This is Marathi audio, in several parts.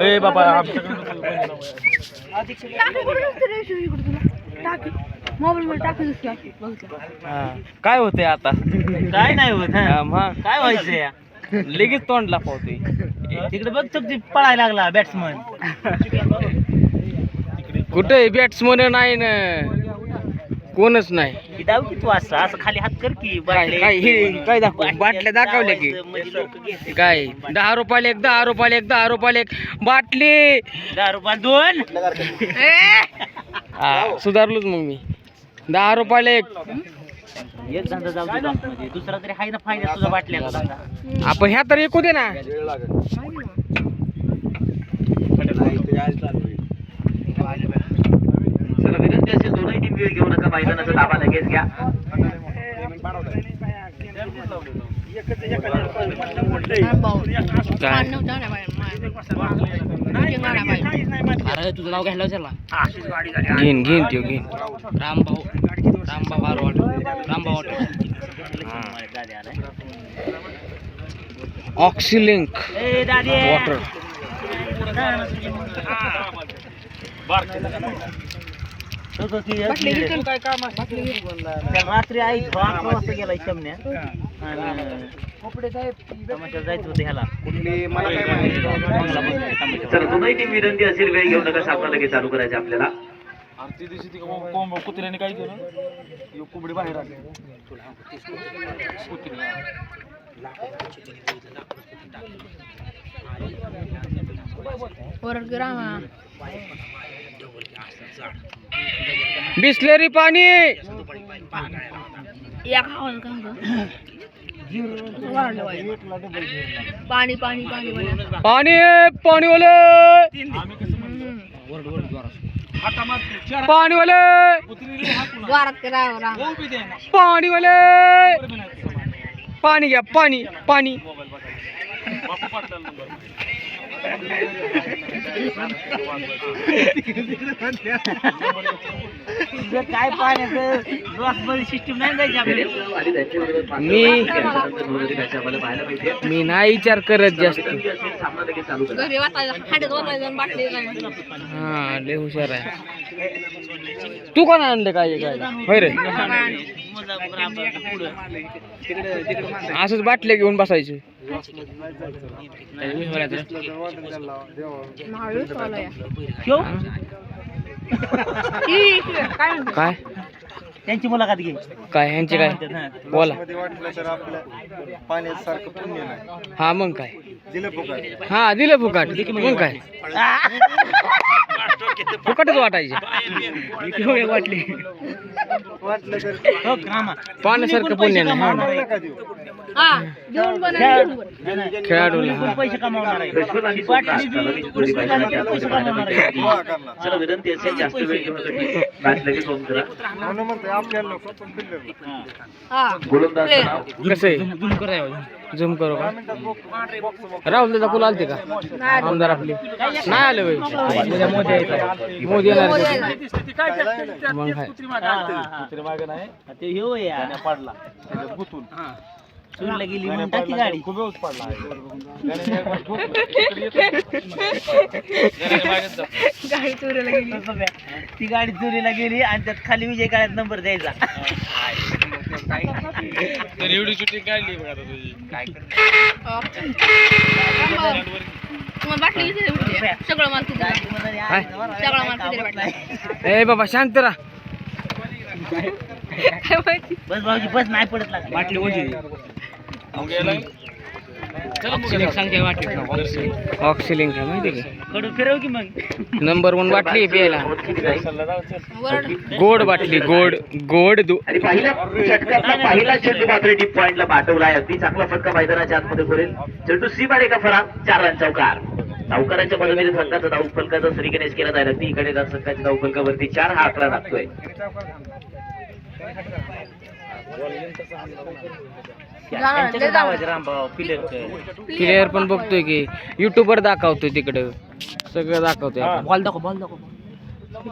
ए बाबा. काय होते आता? काय नाही होत. मग? काय व्हायचं या लगेच तोंड लपवतोय तिकडे बघ ती पळायला लागला बॅट्समन कुठे बॅट्समन नाही ना? कोणच नाही. की तू असं असं खाली हात कर की काय बाटले- काय हे काय दाखव बाटल्या दाखवल्या की? म्हणजे लोकं घेतात. काय दहा रुपयाला एक दहा रुपयाला एक दहा रुपयाला एक. बाटली! दहा रुपये दोन. हा, सुधारलोच मग मी. दहा रुपयाला एक. एक धंदा जाऊ दे मध्ये दुसरा तरी हाय ना फायदा तुझा बाटल्या. धंदा आपण ह्या तर ऐकू दे ना चला विनंती असेल दोनही टीम वेळ घेऊ नका मैदानाचा ताबा लगेच घ्या. काय अरे तुझं नाव घ्यायला चला घेईन घेईन त्यो घेईन रामभाऊ रामभाऊ आरवाड रामभाऊ ऑक्सिलिंक ए दादी वॉटर तो तो ती- रात्री आई अकरा वाजता गेला शमण्या जायचं होतं ह्याला. टीम विनंती असेल वेळ घेऊ नका सामना लगेच चालू करायचा आपल्याला. कुत्र्याने काय केलं? कोंबडी बाहेर आली. ओरड रामा बिसलेरी पाणी. पाणी पाणी पाणी पाणी पाणी पाणी वाले पाणी घ्या पाणी पाणी. काय पाण्याचं मध्ये सिस्टीम नाही जायची आपल्याला आणि त्यांच्याबरोबर मी नाही विचार करत जास्त. हा लय हुशार आहे. तू कोण आणलं काय काय होय रे. असंच बाटल्या घेऊन बसायचे. काय? त्यांची मुलाखत घे. काय ह्यांचे काय? बोला. वाटलं तर आपल्या पाण्यासारखं पुण्य नाही हा मग काय? दिलं फुकट. हा दिलं फुकाट. मग काय? फुकटच वाटायचे. वाटली. हो. पाण्यासारखं पुण्य नाही हा हा. नाही. खेळाडूला. विनंती असेल जास्त वेळ हा. कसं आहे? झूम करू का? राहुल दादा कुल आलते का? आमदार आपली. नाही आले होय. मोदी येणार मग काय? ते या. गेली गाडी गाडी चोरीला गेली. ती गाडी चोरीला गेली आणि त्यात खाली विजय काळ्यात नंबर द्यायचा. तर एवढी शूटिंग काढली बघा तुझी? सगळं माल किती दिलं? काय? सगळं माल किती दिलं बाटली? ए बाबा शांत राहा. बस भाऊजी बस नाही पडत लागला. बाटली ऑक्सिलिंग काय माहिती का? कडू फिरव की मग. नंबर वन बाटली आहे प्यायला. गोड बाटली गोड गोड पहिला चेंडू मात्र डीप पॉइंटला पाठवलाय. अगदी चांगला फटका मैदानाच्या आतमध्ये करेल चेंडू सी मारे का फरा चार रन चौकार. चौकाराच्या मदतीने संघाचा धाव फलकाचा सरीकेनेच केला जाईल. अगदी इकडे संघाच्या धाव फलकावरती चार हा आकडा लागतोय. प्लेअर पण बघतोय की युट्यूबवर दाखवतोय तिकडं. सगळं दाखवतोय. बॉल दाखव बॉल दाखव.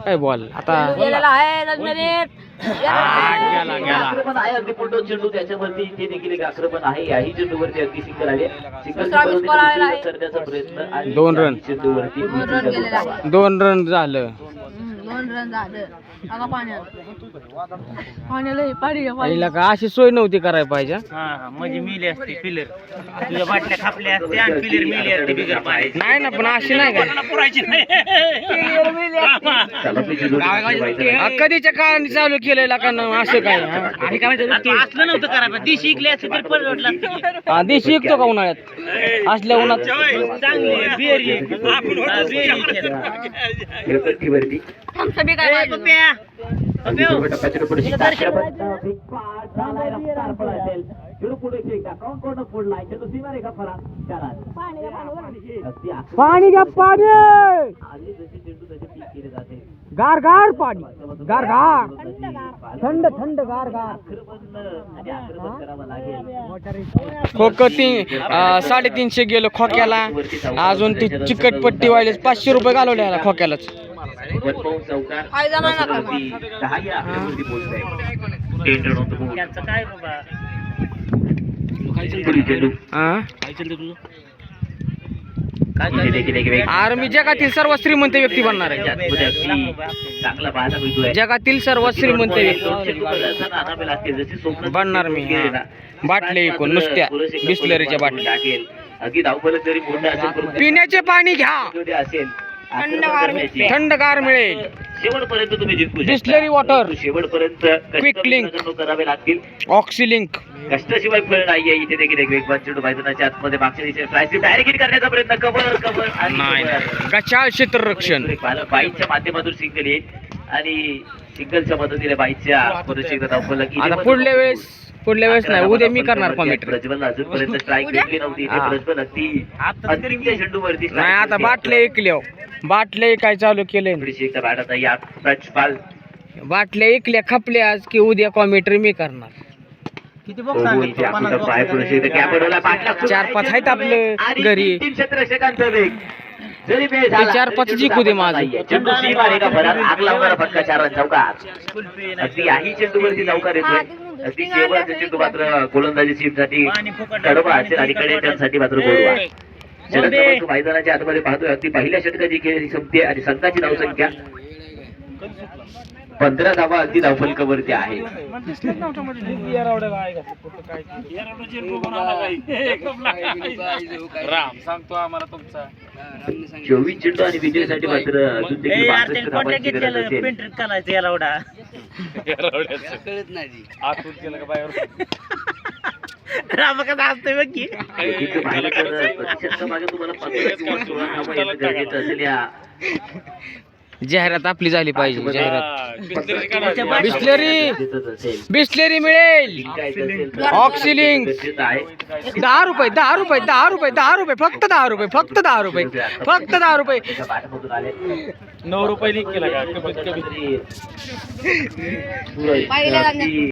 काय बॉल आता गेलेला आहे रजनीत. आठ गेला गेला. आक्रमण आहे अगदी पुढं चेंडू त्याच्यावरती इथे देखील एक आक्रमण आहे. याही चेंडूवरती अगदी सिंगल आले सिंगल दुसरा miss call आलेला आहे. करण्याचा प्रयत्न आणि दोन रन. चेंडूवरती दोन रन झालं. दोन रन झालं. पाण्याला हे पाणी का अशी सोय नव्हती करायला पाहिजे? हा हा म्हणजे मिली असते पिलर. तुझ्या बाटल्या खापल्या असते आणि पिलर मिली असते बिगर पाण्याची. नाही ना पण अशी नाही का पुरायची नाही. हा, कधीच्या काळाने चालू केलेला का न असं काय? हा? असलं नव्हतं करायला शिकली असते तर परवडलं असतं की. आधी शिकतो का उन्हाळ्यात? असल्या उन्हात. चांगली बेरी बेरी आमचं बी काय पण घ्या पाणी! गार गार पाणी! गार गार! थंड थंड गार गार! आक्रमण आणि आक्रमण करावं लागेल खो खो तीन अं, साडेतीनशे गेलो खोक्याला. अजून ती चिकटपट्टी वाहिले पाचशे रुपये घालवले खोक्यालाच. चौकार त्यांचं काय बाबा? हा? मी जगातील सर्वात श्रीमंत व्यक्ती बनणार आहे. जगातील सर्वात श्रीमंत व्यक्ती बनणार मी. बाटल्या विकून, नुसत्या, बिसलरीच्या बाटल्या. पिण्याचे पाणी घ्या. असेल थंडगार मिळेल. शेवटपर्यंत तुम्ही जिंकू water. परंतु शेवटपर्यंत link. मिळवणं करावे लागतील. ऑक्सिलिंक कष्टाशिवाय फळ नाहीये. इथे देखील एक वेगवान चेंडू मैदानाच्या आतमध्ये मागच्या दिशेने ट्रायसिप डायरेक्ट हिट करण्याचा प्रयत्न. कव्हर कव्हर आणि नाही. गचाळ क्षेत्ररक्षण. बाईकच्या माध्यमातून सिंगल येईल. आणि सिंगलच्या मदतीने बाईकच्या धावफलक इथे आता पुढल्या वेळेस पुढल्या वेळेस नाही. उद्या मी करणार कॉमेंट्री प्रज्वल. अजूनपर्यंत स्ट्राईक? भेटली नव्हती. इथे हा. प्रज्वल अगदी आता नाही आता बाटल्या ऐकल्या बाटल्या काय चालू प्रज्वल बाटल्या ऐकल्या खपल्या आज की उद्या कॉमेंट्री मी करणार. किती हो, बॉक्स. चार पाच आहेत आपलं घरी. चार पाच जिंकू दे माझं. चेंडू का भरात? आग लावणारा फटका चार रन चौकार अगदी याही चेंडूवरती चौकार येतोय. अगदी शेवटचा चेंडू मात्र गोलंदाजी फुकट कडवा असेल आणि साठी मात्र गोडवा क्रमांक मैदानाच्या आतमध्ये पाहतोय अगदी पहिल्या षटकाची खेळी संपते आणि संघाची धावसंख्या पंधरा धावा अगदी धावफलकावरती आहे. चोवीस चेंडू आणि विजयासाठी मात्र अजून देखील बासष्ट धावांची गरज असेल. पेंटर करायचं बघ की. जाहिरात आपली झाली पाहिजे जाहिरात. बिस्लरी बिस्लरी मिळेल. ऑक्सिलिंग. दहा रुपये दहा रुपये दहा रुपये दहा रुपये फक्त दहा रुपये फक्त दहा रुपये फक्त दहा रुपये. नऊ रुपये